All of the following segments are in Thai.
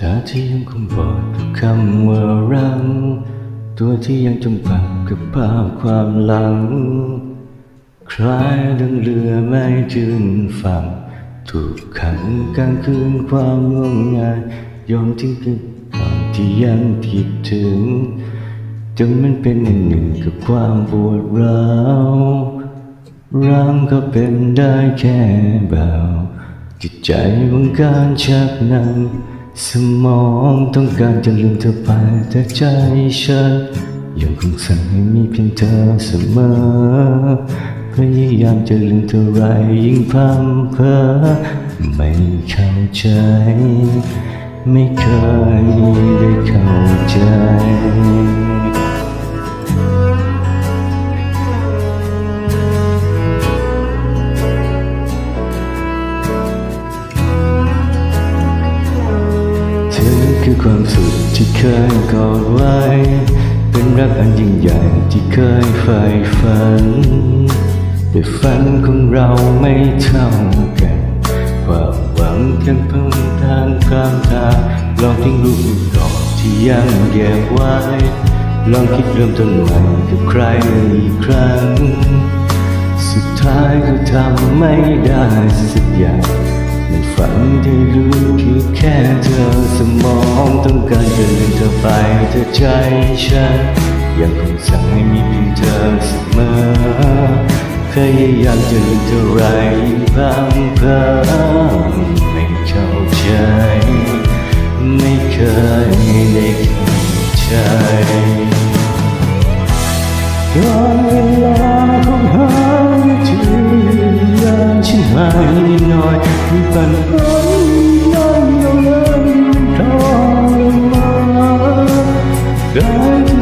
ตาที่ยังคงบอดกับคำว่ารัง ตัวที่ยังจมปักกับภาพความหลัง คล้ายดังเรือไม่จืนฝั่ง ถูกขังกลางคืนความงมงายยอมทิ้งกันก่อนที่ยังคิดถึง จนมันเป็นหนึ่งหนึ่งกับความปวดร้าวร่างก็เป็นได้แค่เบาจิตใจบังการชักนำ สมองต้องการจะลืมเธอไปแต่ใจฉันยังคงสั่งให้มีเพียงเธอเสมอพยายามจะลืมเท่าไรยิ่งพังเพ้อไม่เข้าใจ ไม่เคยได้เข้าใจ ความสุขที่เคยกอดไว้ เป็นรักอันยิ่งใหญ่ที่เคยใฝ่ฝัน แต่ฝันของเราไม่เท่ากัน ความหวังกันเพิ่มทางกลางทางลองทิ้งรูปก่อนที่ยังเก็บไว้ ลองคิดเริ่มต้นใหม่กับใครอีกครั้ง สุดท้ายก็ทำไม่ได้สักอย่าง ในฝันที่รู้คือแค่เธอสมองต้องการจะลืมเธอไปแต่ใจฉันยังคงสั่งให้มีเพียงเธอเสมอพยายามจะลืมเท่าไรยิ่งพร่ำเพ้อไม่เข้าใจ ไม่เคยได้เข้าใจวันเวลาของหาวิธียามฉันหายน่อยมีปัญหานั่นยั ง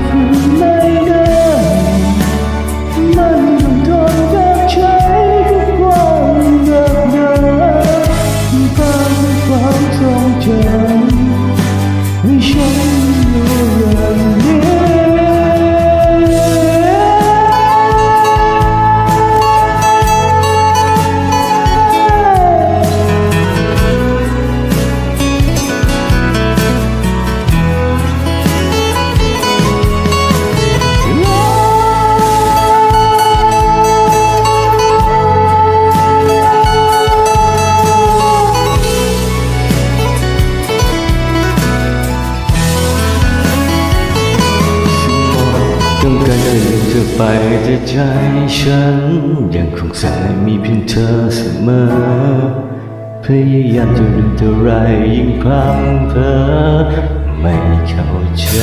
เธอไปแต่ใจฉัน ยังคงสั่งให้มีเพียงเธอเสมอ พยายามจะลืมเท่าไรยิ่งพลังเพอไม่เข้าใจ